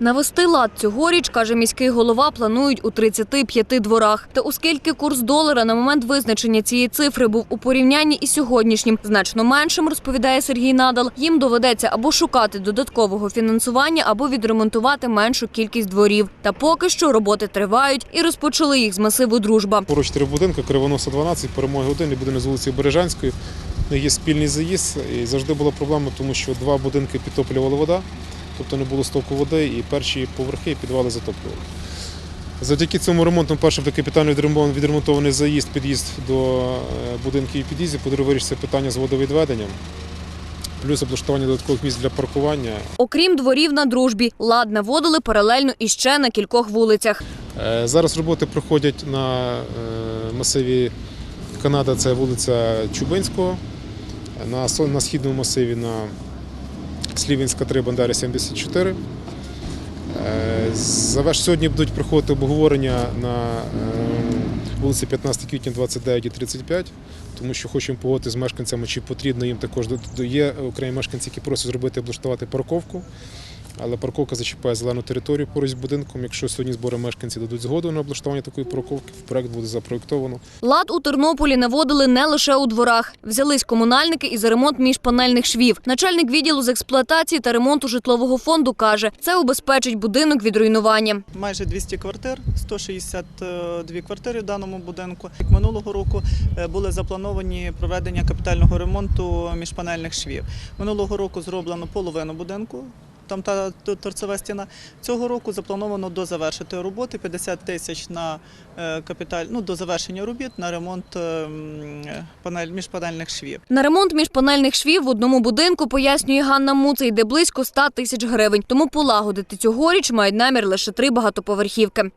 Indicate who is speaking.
Speaker 1: Навести лад цьогоріч, каже міський голова, планують у 35 дворах. Та оскільки курс долара на момент визначення цієї цифри був у порівнянні із сьогоднішнім значно меншим, розповідає Сергій Надал, їм доведеться або шукати додаткового фінансування, або відремонтувати меншу кількість дворів. Та поки що роботи тривають і розпочали їх з масиву дружба.
Speaker 2: Поруч три будинки, Кривоноса 12, перемоги 1 і будинок з вулиці Бережанської. Є спільний заїзд і завжди була проблема, тому що два будинки підтоплювала вода, тобто не було стоку води, і перші поверхи і підвали затоплювали. Завдяки цьому ремонту, першим такий капітально відремон- відремонтований заїзд, під'їзд до е, будинків і під'їздів, подруге вирішиться питання з водовідведенням, плюс облаштування додаткових місць для паркування.
Speaker 1: Окрім дворів на дружбі, лад наводили паралельно іще на кількох вулицях.
Speaker 2: Е, Зараз роботи проходять на е, масиві Канада, це вулиця Чубинського, на східному масиві на Слівінська 3, Бандери 74. Е, Заверш сьогодні будуть проходити обговорення на е, вулиці 15 квітня 29 і 35, тому що хочемо погодити з мешканцями, чи потрібно їм також є окремі мешканці, які просять зробити облаштувати парковку. Але парковка зачіпає зелену територію поруч з будинком. Якщо сьогодні збори мешканців дадуть згоду на облаштування такої парковки, в проект буде запроєктовано.
Speaker 1: Лад у Тернополі наводили не лише у дворах. Взялись комунальники і за ремонт міжпанельних швів. Начальник відділу з експлуатації та ремонту житлового фонду каже, це убезпечить будинок від руйнування.
Speaker 3: майже 200 квартир, 162 квартири в даному будинку. Як Минулого року е, були заплановані проведення капітального ремонту міжпанельних швів. Минулого року зроблено половину будинку. Там та торцева стіна. Цього року заплановано дозавершити роботи 50 тисяч на е, капіталь, ну до завершення робіт на ремонт е, панель міжпанельних швів.
Speaker 1: На ремонт міжпанельних швів в одному будинку, пояснює Ганна Муце, йде близько 100 тисяч гривень. Тому полагодити цьогоріч мають намір лише три багатоповерхівки.